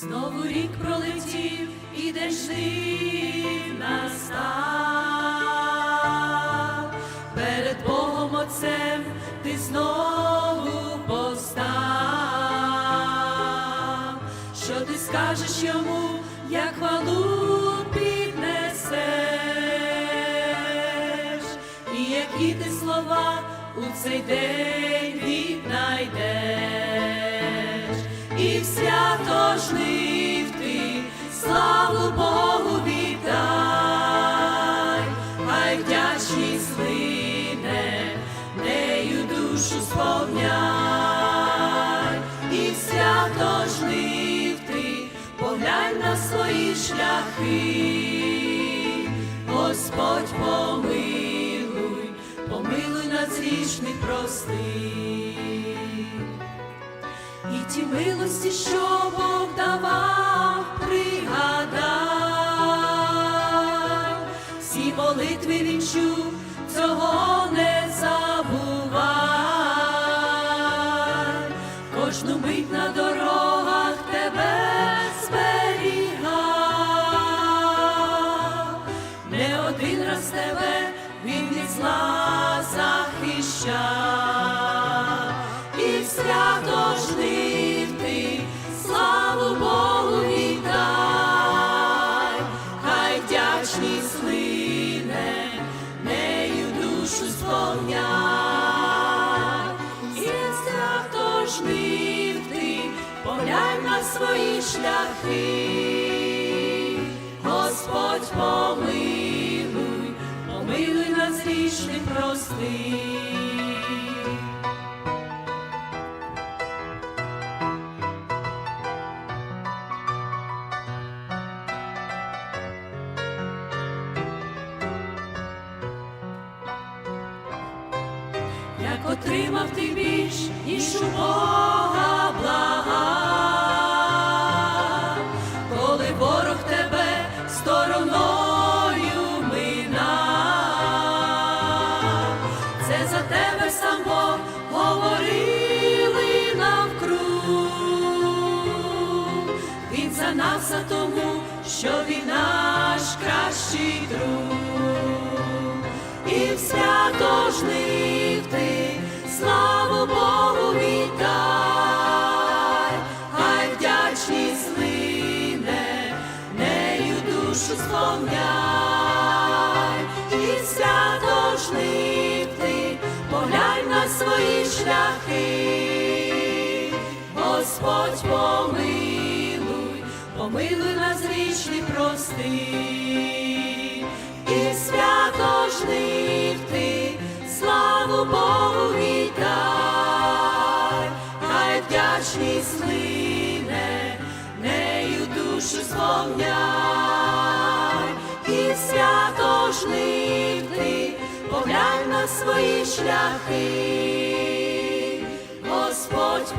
Знову рік пролетів і день настав. Перед Богом Отцем ти знову постав. Що ти скажеш йому, як хвалу піднесеш, і які ти слова у цей день віднайдеш, і в хай вдячність лине, нею душу сповняй, і свято жнив ти поглянь на свої шляхи, Господь помилуй, помилуй нас грішних простих. І ті милості, що Бог давав, пригадай, всі молитви він чув, цього не забувай, кожну мить на дорогах тебе зберігав, не один раз тебе він від зла захищав, і свято жнив ти, славу Богу віддай, хай вдячність нею душу сповняй, і поглянь на свої шляхи, Господь помилуй, помилуй нас грішних простих. Отримав ти більш, ніж у Бога блага, коли ворог тебе стороною минав, це за тебе сам Бог говорили навкруг, він за нас а тому, що він наш кращий друг. І в душу сповняй, і свято жнив ти, поглянь на свої шляхи, Господь помилуй, помилуй нас грішних простих і свято жнив ти, славу Богу віддай, хай вдячність лине, нею душу сповняй, жнив ти, поглянь на свої шляхи, Господь